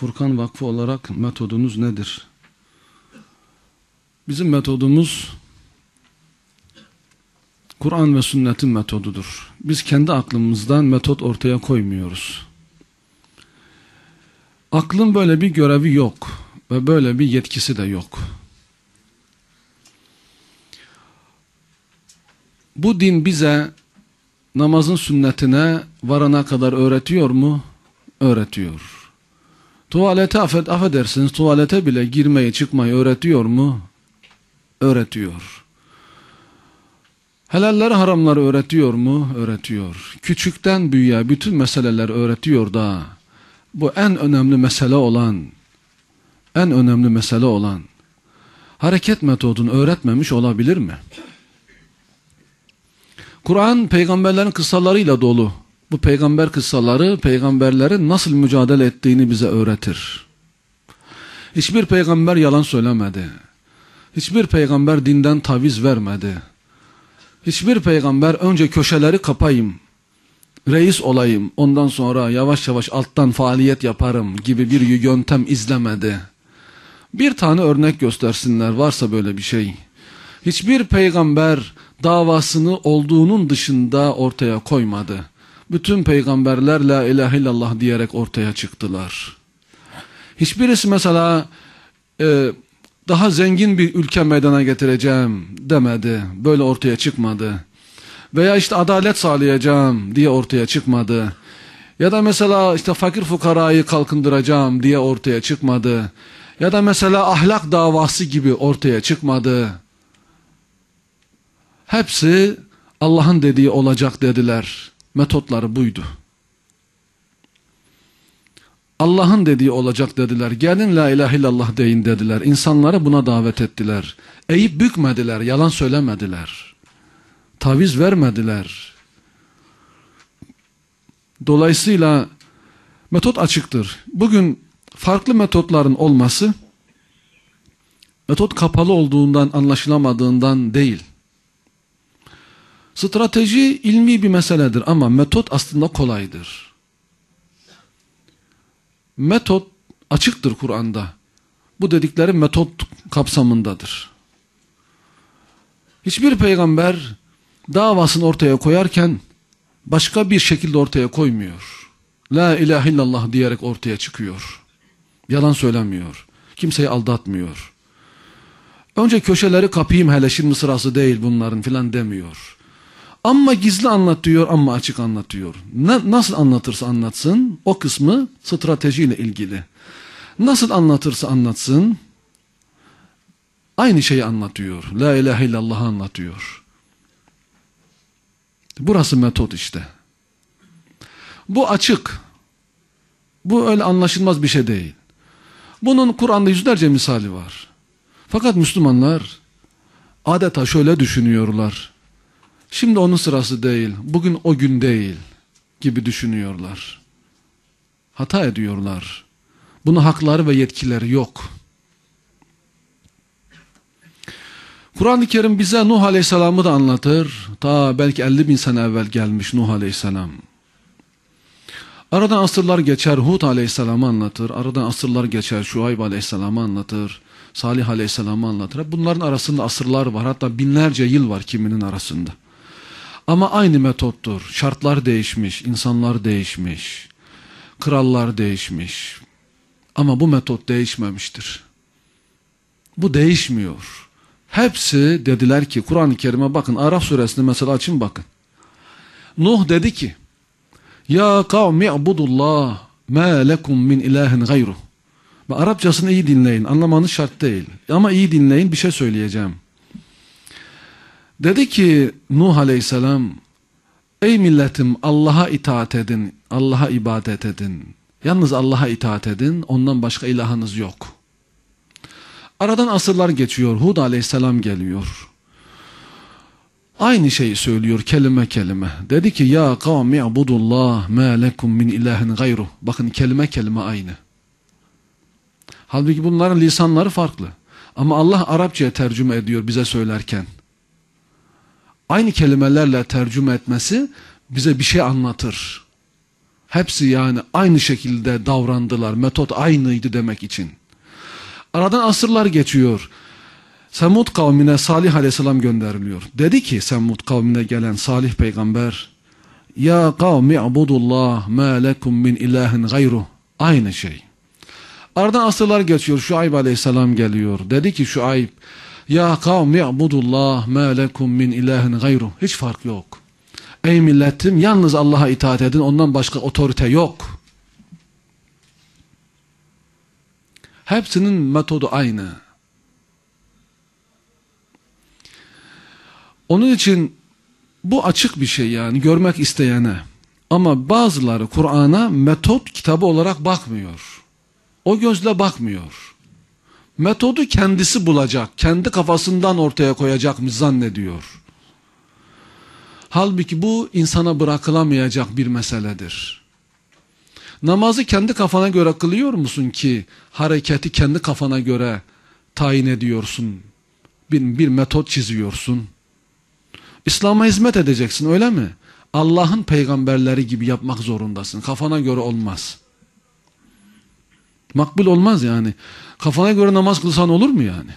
Furkan Vakfı olarak metodunuz nedir? Bizim metodumuz Kur'an ve sünnetin metodudur. Biz kendi aklımızdan metot ortaya koymuyoruz. Aklın böyle bir görevi yok ve böyle bir yetkisi de yok. Bu din bize namazın sünnetine varana kadar öğretiyor mu? Öğretiyor. Tuvalete affed, affedersiniz tuvalete bile girmeyi çıkmayı öğretiyor mu? Öğretiyor. Helalleri haramları öğretiyor mu? Öğretiyor. Küçükten büyüğe bütün meseleler öğretiyor da bu en önemli mesele olan en önemli mesele olan hareket metodunu öğretmemiş olabilir mi? Kur'an peygamberlerin kıssalarıyla dolu. Bu peygamber kıssaları peygamberlerin nasıl mücadele ettiğini bize öğretir. Hiçbir peygamber yalan söylemedi. Hiçbir peygamber dinden taviz vermedi. Hiçbir peygamber önce köşeleri kapayım, reis olayım, ondan sonra yavaş yavaş alttan faaliyet yaparım gibi bir yöntem izlemedi. Bir tane örnek göstersinler varsa böyle bir şey. Hiçbir peygamber davasını olduğunun dışında ortaya koymadı. Bütün peygamberler la ilahe illallah diyerek ortaya çıktılar. Hiçbirisi mesela e, daha zengin bir ülke meydana getireceğim demedi. Böyle ortaya çıkmadı. Veya işte adalet sağlayacağım diye ortaya çıkmadı. Ya da mesela işte fakir fukarayı kalkındıracağım diye ortaya çıkmadı. Ya da mesela ahlak davası gibi ortaya çıkmadı. Hepsi Allah'ın dediği olacak dediler. Metotları buydu. Allah'ın dediği olacak dediler. Gelin la ilahe illallah deyin dediler. İnsanları buna davet ettiler. Eğip bükmediler, yalan söylemediler. Taviz vermediler. Dolayısıyla metot açıktır. Bugün farklı metotların olması metot kapalı olduğundan anlaşılamadığından değil. Strateji ilmi bir meseledir ama metot aslında kolaydır. Metot açıktır Kur'an'da. Bu dedikleri metot kapsamındadır. Hiçbir peygamber davasını ortaya koyarken başka bir şekilde ortaya koymuyor. La ilahe illallah diyerek ortaya çıkıyor. Yalan söylemiyor. Kimseyi aldatmıyor. Önce köşeleri kapayım hele şimdi sırası değil bunların filan demiyor. Ama gizli anlatıyor ama açık anlatıyor. Na, nasıl anlatırsa anlatsın o kısmı stratejiyle ilgili. Nasıl anlatırsa anlatsın aynı şeyi anlatıyor. La ilahe illallah anlatıyor. Burası metot işte. Bu açık. Bu öyle anlaşılmaz bir şey değil. Bunun Kur'an'da yüzlerce misali var. Fakat Müslümanlar adeta şöyle düşünüyorlar. Şimdi onun sırası değil, bugün o gün değil gibi düşünüyorlar. Hata ediyorlar. Bunun hakları ve yetkileri yok. Kur'an-ı Kerim bize Nuh Aleyhisselam'ı da anlatır. Ta belki 50 bin sene evvel gelmiş Nuh Aleyhisselam. Aradan asırlar geçer Hud Aleyhisselam'ı anlatır. Aradan asırlar geçer Şuayb Aleyhisselam'ı anlatır. Salih Aleyhisselam'ı anlatır. Bunların arasında asırlar var. Hatta binlerce yıl var kiminin arasında. Ama aynı metottur. Şartlar değişmiş, insanlar değişmiş, krallar değişmiş. Ama bu metot değişmemiştir. Bu değişmiyor. Hepsi dediler ki Kur'an-ı Kerim'e bakın Araf suresinde mesela açın bakın. Nuh dedi ki Ya kavmi abudullah ma lekum min ilahin gayru. Arapçasını iyi dinleyin. Anlamanız şart değil. Ama iyi dinleyin bir şey söyleyeceğim. Dedi ki Nuh aleyhisselam Ey milletim Allah'a itaat edin, Allah'a ibadet edin. Yalnız Allah'a itaat edin, ondan başka ilahınız yok. Aradan asırlar geçiyor, Hud aleyhisselam geliyor. Aynı şeyi söylüyor kelime kelime. Dedi ki ya kavmi abudullah ma lekum min ilahin gayru. Bakın kelime kelime aynı. Halbuki bunların lisanları farklı. Ama Allah Arapçaya tercüme ediyor bize söylerken aynı kelimelerle tercüme etmesi bize bir şey anlatır. Hepsi yani aynı şekilde davrandılar. Metot aynıydı demek için. Aradan asırlar geçiyor. Semud kavmine Salih aleyhisselam gönderiliyor. Dedi ki Semud kavmine gelen Salih peygamber Ya kavmi abudullah ma lekum min ilahin gayruh. Aynı şey. Aradan asırlar geçiyor. Şuayb aleyhisselam geliyor. Dedi ki Şuayb Ya kavmi abudullah ma lekum min ilahin gayruh. Hiç fark yok. Ey milletim yalnız Allah'a itaat edin ondan başka otorite yok. Hepsinin metodu aynı. Onun için bu açık bir şey yani görmek isteyene. Ama bazıları Kur'an'a metot kitabı olarak bakmıyor. O gözle bakmıyor. Metodu kendisi bulacak, kendi kafasından ortaya koyacak mı zannediyor. Halbuki bu insana bırakılamayacak bir meseledir. Namazı kendi kafana göre kılıyor musun ki hareketi kendi kafana göre tayin ediyorsun? Bir, bir metot çiziyorsun. İslam'a hizmet edeceksin öyle mi? Allah'ın peygamberleri gibi yapmak zorundasın. Kafana göre olmaz. Makbul olmaz yani. Kafana göre namaz kılsan olur mu yani?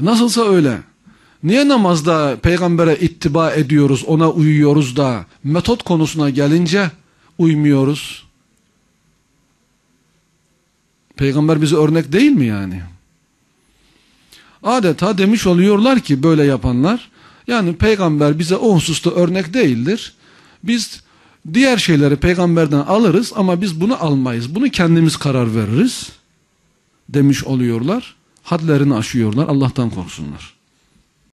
Nasılsa öyle. Niye namazda peygambere ittiba ediyoruz, ona uyuyoruz da metot konusuna gelince uymuyoruz? Peygamber bize örnek değil mi yani? Adeta demiş oluyorlar ki böyle yapanlar, yani peygamber bize o hususta örnek değildir. Biz diğer şeyleri peygamberden alırız ama biz bunu almayız. Bunu kendimiz karar veririz demiş oluyorlar. Hadlerini aşıyorlar. Allah'tan korksunlar.